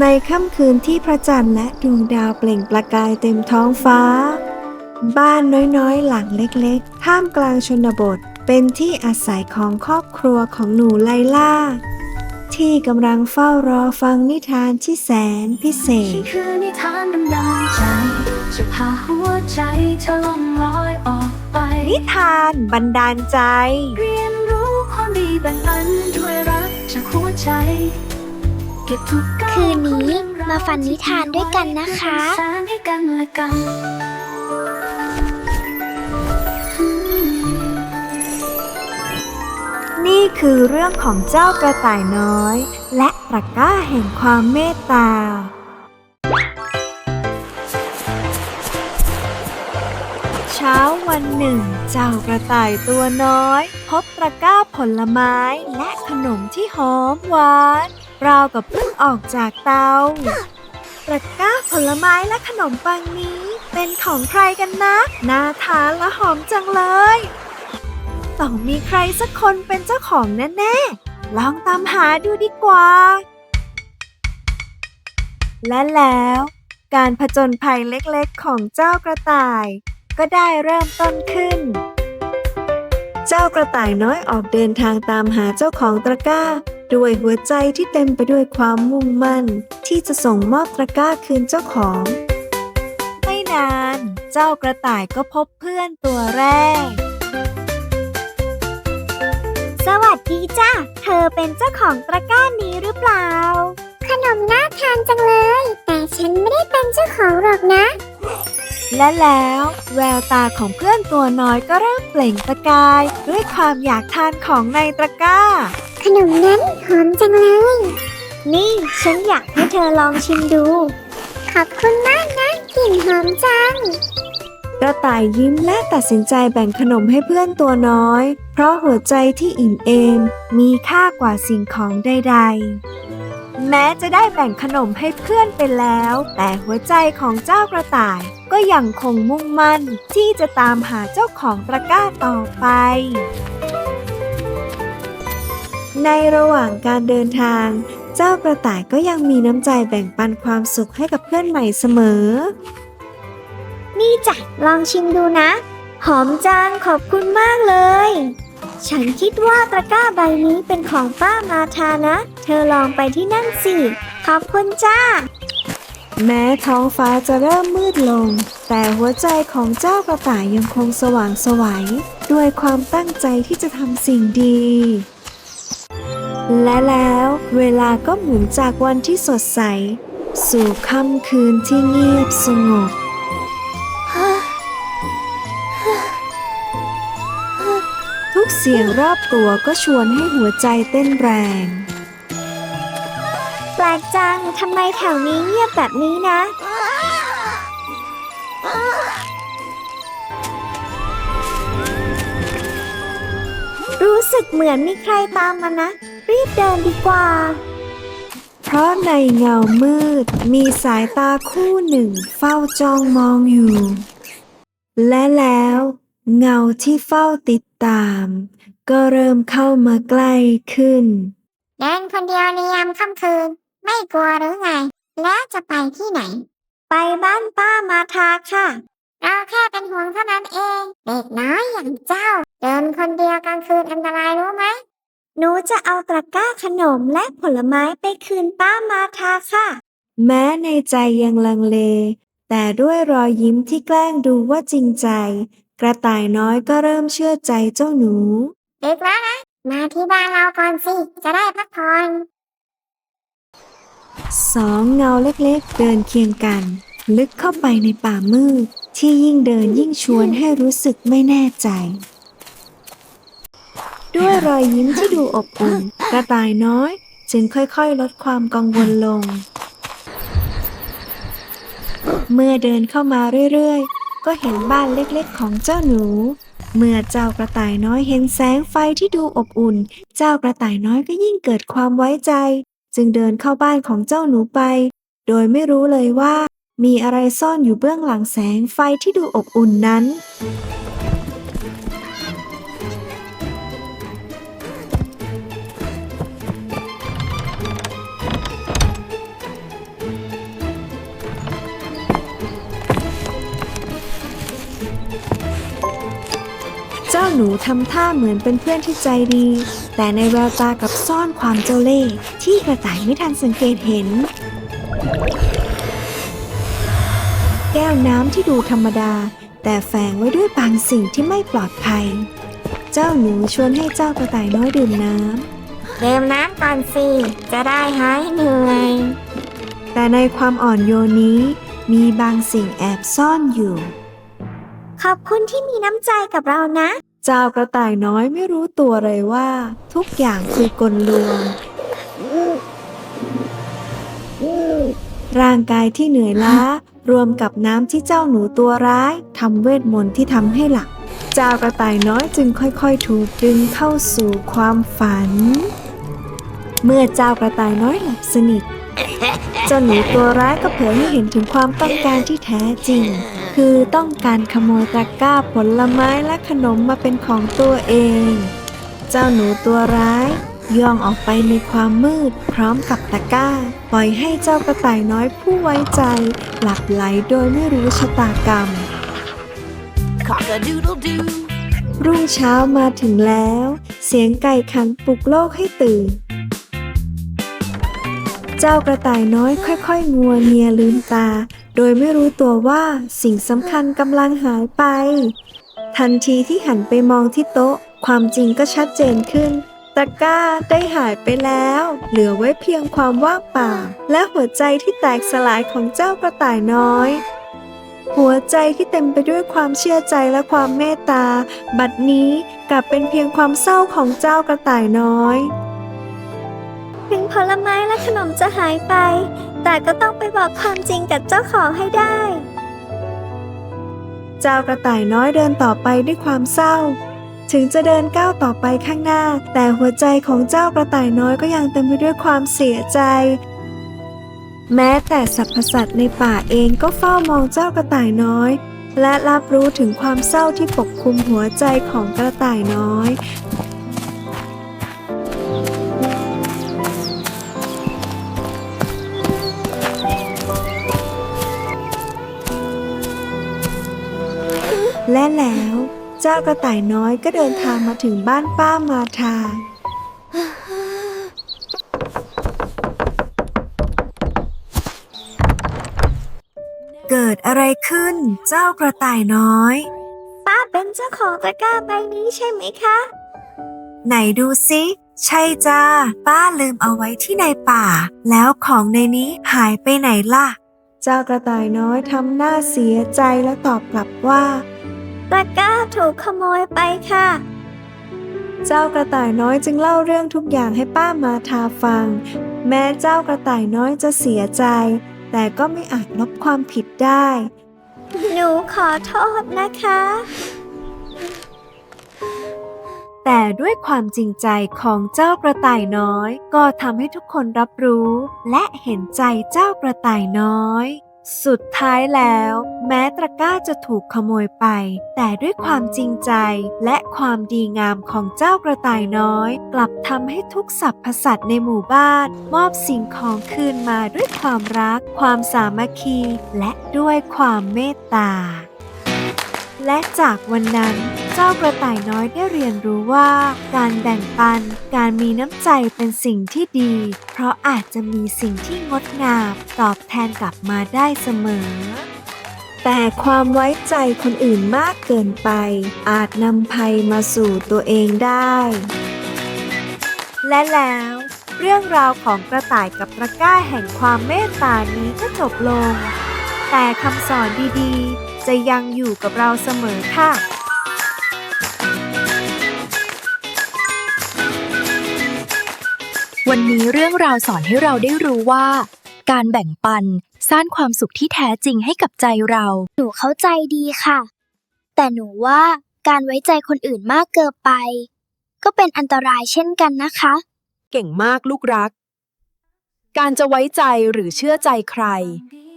ในค่ำคืนที่พระจันทร์และดวงดาวเปล่งประกายเต็มท้องฟ้า บ้านน้อยๆ หลังเล็กๆ ท่ามกลางชนบท เป็นที่อาศัยของครอบครัวของหนูไลล่า ที่กำลังเฝ้ารอฟังนิทานที่แสนพิเศฉัษนคือนิทานดำน้ำใจ จะพาหัวใจเธอล่องลอยออกไป นิทานบันดาลใจ เรียนรู้ความดีแบ่งปันด้วยรักจากหัวใจเก็บทุกก้าว คืนนี้มาฟังนิทานด้วยกันนะคะ นี่คือเรื่องของเจ้ากระต่ายน้อย และตะกร้าแห่งความเมตตา เช้าวันหนึ่ง เจ้ากระต่ายตัวน้อย พบตะกร้าผลไม้และขนมที่หอมหวาน ราวกับเพิ่งออกจากเตาตะกร้าผลไม้และขนมปังนี้ เป็นของใครกันนะน่าทานและหอมจังเลย ต้องมีใครสักคนเป็นเจ้าของแน่ๆ ลองตามหาดูดีกว่า และแล้วการผจญภัยเล็กๆ ของเจ้ากระต่าย ก็ได้เริ่มต้นขึ้น เจ้ากระต่ายน้อยออกเดินทางตามหาเจ้าของตะกร้า ด้วยหัวใจที่เต็มไปด้วยความมุ่งมั่น ที่จะส่งมอบตะกร้าคืนเจ้าของ ไม่นาน เจ้ากระต่ายก็พบเพื่อนตัวแรก สวัสดีจ้าเธอเป็นเจ้าของตะกร้านี้หรือเปล่า ขนมน่าทานจังเลย แต่ฉันไม่ได้เป็นเจ้าของหรอกนะ และแล้วแววตาของเพื่อนตัวน้อยก็เริ่มเปล่งประกาย ด้วยความอยากทานของในตะกร้า ขนมนั้นหอมจังเลย นี่ฉันอยากให้เธอลองชิมดู ขอบคุณมากนะกลิ่นหอมจังกระต่ายยิ้มและตัดสินใจแบ่งขนมให้เพื่อนตัวน้อย เพราะหัวใจที่อิ่มเอมมีค่ากว่าสิ่งของใดๆ แม้จะได้แบ่งขนมให้เพื่อนไปแล้ว แต่หัวใจของเจ้ากระต่ายก็ยังคงมุ่งมั่นที่จะตามหาเจ้าของตะกร้าต่อไป ในระหว่างการเดินทาง เจ้ากระต่ายก็ยังมีน้ำใจแบ่งปันความสุขให้กับเพื่อนใหม่เสมอ นี่จ้ะลองชิมดูนะ หอมจังขอบคุณมากเลย ฉันคิดว่าตะกร้าใบนี้เป็นของป้ามาทานะ เธอลองไปที่นั่นสิ ขอบคุณจ้า แม้ท้องฟ้าจะเริ่มมืดลง แต่หัวใจของเจ้ากระต่ายยังคงสว่างไสวัยด้วยความตั้งใจที่จะทำสิ่งดี และแล้วเวลาก็หมุนจากวันที่สดใส สู่ค่ำคืนที่เงียบสงบ เสียงรอบตัวก็ชวนให้หัวใจเต้นแรง แปลกจังทำไมแถวนี้เงียบแบบนี้นะ รู้สึกเหมือนมีใครตามมานะ รีบเดินดีกว่า เพราะในเงามืดมีสายตาคู่หนึ่งเฝ้าจ้องมองอยู่ และแล้ว เงาที่เฝ้าติดตาม ก็เริ่มเข้ามาใกล้ขึ้น เดินคนเดียวในยามค่ำคืน ไม่กลัวหรือไง แล้วจะไปที่ไหน ไปบ้านป้ามาทาค่ะ เราแค่เป็นห่วงเท่านั้นเองเด็กน้อยอย่างเจ้า เดินคนเดียวกลางคืนอันตรายรู้ไหมหนูจะเอาตะกร้าขนมและผลไม้ไปคืนป้ามาทาค่ะ แม้ในใจยังลังเล แต่ด้วยรอยยิ้มที่แกล้งดูว่าจริงใจ กระต่ายน้อยก็เริ่มเชื่อใจเจ้าหนูเด็กแล้วนะ มาที่บ้านเราก่อนสิ จะได้พักผ่อน สองเงาเล็กๆ เดินเคียงกัน ลึกเข้าไปในป่ามืดที่ยิ่งเดินยิ่งชวนให้รู้สึกไม่แน่ใจ ด้วยรอยยิ้มที่ดูอบอุ่น กระต่ายน้อย จึงค่อยๆ ลดความกังวลลง เมื่อเดินเข้ามาเรื่อยๆ ก็เห็นบ้านเล็กๆของเจ้าหนู เมื่อเจ้ากระต่ายน้อยเห็นแสงไฟที่ดูอบอุ่น เจ้ากระต่ายน้อยก็ยิ่งเกิดความไว้ใจ จึงเดินเข้าบ้านของเจ้าหนูไป โดยไม่รู้เลยว่า มีอะไรซ่อนอยู่เบื้องหลังแสงไฟที่ดูอบอุ่นนั้น หนูทำท่าเหมือนเป็นเพื่อนที่ใจดี แต่ในแววตากลับซ่อนความเจ้าเล่ห์ที่กระต่ายไม่ทันสังเกตเห็น แก้วน้ำที่ดูธรรมดา แต่แฝงไว้ด้วยบางสิ่งที่ไม่ปลอดภัย เจ้าหนูชวนให้เจ้ากระต่ายน้อยดื่มน้ำเดิมน้ำก่อนสิ จะได้หายเหนื่อย แต่ในความอ่อนโยนนี้ มีบางสิ่งแอบซ่อนอยู่ ขอบคุณที่มีน้ำใจกับเรานะ เจ้ากระต่ายน้อยไม่รู้ตัวเลยว่า ทุกอย่างคือกลลวง ร่างกายที่เหนื่อยล้า รวมกับน้ำที่เจ้าหนูตัวร้ายทำเวทมนต์ที่ทำให้หลับเจ้ากระต่ายน้อยจึงค่อยๆ ถูกดึงเข้าสู่ความฝัน เมื่อเจ้ากระต่ายน้อยหลับสนิทเจ้าหนูตัวร้ายก็เผยให้เห็นถึงความต้องการที่แท้จริง คือต้องการขโมยตะกร้าผลไม้และขนมมาเป็นของตัวเอง เจ้าหนูตัวร้ายย่องออกไปในความมืด พร้อมกับตะกร้า ปล่อยให้เจ้ากระต่ายน้อยผู้ไว้ใจ หลับไหลโดยไม่รู้ชะตากรรม Cock-a-doodle-doo. รุ่งเช้ามาถึงแล้ว เสียงไก่ขันปลุกโลกให้ตื่น เจ้ากระต่ายน้อยค่อยๆงัวเงียลืมตา โดยไม่รู้ตัวว่าสิ่งสำคัญกำลังหายไป ทันทีที่หันไปมองที่โต๊ะ ความจริงก็ชัดเจนขึ้นตะกร้าได้หายไปแล้ว เหลือไว้เพียงความว่างเปล่า และหัวใจที่แตกสลายของเจ้ากระต่ายน้อย หัวใจที่เต็มไปด้วยความเชื่อใจและความเมตตา บัดนี้กลับเป็นเพียงความเศร้าของเจ้ากระต่ายน้อย ถึงผลไม้และขนมจะหายไป แต่ก็ต้องไปบอกความจริงกับเจ้าของให้ได้ เจ้ากระต่ายน้อยเดินต่อไปด้วยความเศร้า ถึงจะเดินก้าวต่อไปข้างหน้า แต่หัวใจของเจ้ากระต่ายน้อยก็ยังเต็มไปด้วยความเสียใจ แม้แต่สรรพสัตว์ในป่าเองก็เฝ้ามองเจ้ากระต่ายน้อย และรับรู้ถึงความเศร้าที่ปกคลุมหัวใจของกระต่ายน้อย และแล้วเจ้ากระต่ายน้อยก็เดินทางมาถึงบ้านป้ามาทา เกิดอะไรขึ้นเจ้ากระต่ายน้อย ป้าเป็นเจ้าของตะกร้าใบนี้ใช่ไหมคะ ไหนดูสิใช่จ้า ป้าลืมเอาไว้ที่ในป่า แล้วของในนี้หายไปไหนล่ะ เจ้ากระต่ายน้อยทำหน้าเสียใจและตอบกลับว่า ตะกร้าถูกขโมยไปค่ะ เจ้ากระต่ายน้อยจึงเล่าเรื่องทุกอย่างให้ป้ามาทาฟัง แม้เจ้ากระต่ายน้อยจะเสียใจ แต่ก็ไม่อาจลบความผิดได้ หนูขอโทษนะคะ แต่ด้วยความจริงใจของเจ้ากระต่ายน้อย ก็ทำให้ทุกคนรับรู้ และเห็นใจเจ้ากระต่ายน้อย สุดท้ายแล้ว แม้ตะกร้าจะถูกขโมยไป แต่ด้วยความจริงใจและความดีงามของเจ้ากระต่ายน้อย กลับทำให้ทุกสรรพสัตว์ในหมู่บ้าน มอบสิ่งของคืนมาด้วยความรัก ความสามัคคี และด้วยความเมตตา และจากวันนั้นเจ้ากระต่ายน้อยได้เรียนรู้ว่า การแบ่งปัน การมีน้ำใจเป็นสิ่งที่ดี เพราะอาจจะมีสิ่งที่งดงามตอบแทนกลับมาได้เสมอ แต่ความไว้ใจคนอื่นมากเกินไป อาจนำภัยมาสู่ตัวเองได้ และแล้วเรื่องราวของกระต่ายกับตะกร้าแห่งความเมตตานี้ก็จบลง แต่คำสอนดีๆ จะยังอยู่กับเราเสมอค่ะวันนี้เรื่องราวสอนให้เราได้รู้ว่า การแบ่งปันสร้างความสุขที่แท้จริงให้กับใจเรา หนูเข้าใจดีค่ะ แต่หนูว่าการไว้ใจคนอื่นมากเกินไป ก็เป็นอันตรายเช่นกันนะคะ เก่งมากลูกรัก การจะไว้ใจหรือเชื่อใจใคร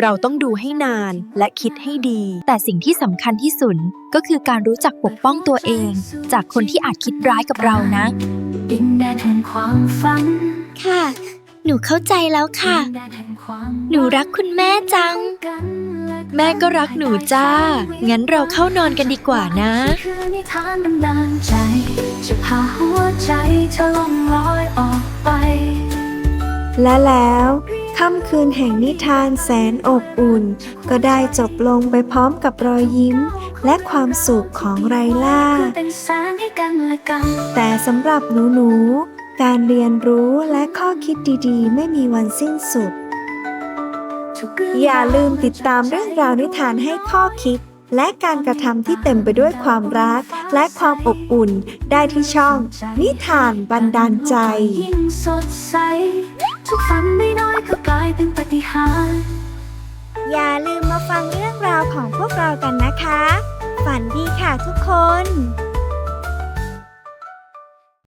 เราต้องดูให้นานและคิดให้ดี แต่สิ่งที่สำคัญที่สุดก็คือการรู้จักปกป้องตัวเอง จากคนที่อาจคิดร้ายกับเรานะ ดินแดนแห่งความฝันค่ะ หนูเข้าใจแล้วค่ะหนูรักคุณแม่จังแม่ก็รักหนูจ้า งั้นเราเข้านอนกันดีกว่านะคือนิทานบันดาลใจ จะพาหัวใจเธอล่องลอยออกไป และแล้ว ค่ำคืนแห่งนิทานแสนอบอุ่น ก็ได้จบลงไปพร้อมกับรอยยิ้ม และความสุขของไรล่าคือเป็นแสงให้กันและกันแต่สำหรับหนูๆ การเรียนรู้และข้อคิดดีๆ ไม่มีวันสิ้นสุด อย่าลืมติดตามเรื่องราวนิทานให้ข้อคิด และการกระทำที่เต็มไปด้วยความรัก และความอบอุ่นได้ที่ช่อง นิทานบันดาลใจยิ่งสดใส ทุกฝันไม่น้อยก็กลายเป็นปฏิหารอย่าลืมมาฟังเรื่องราวของพวกเรากันนะคะ ฝันดีค่ะทุกคน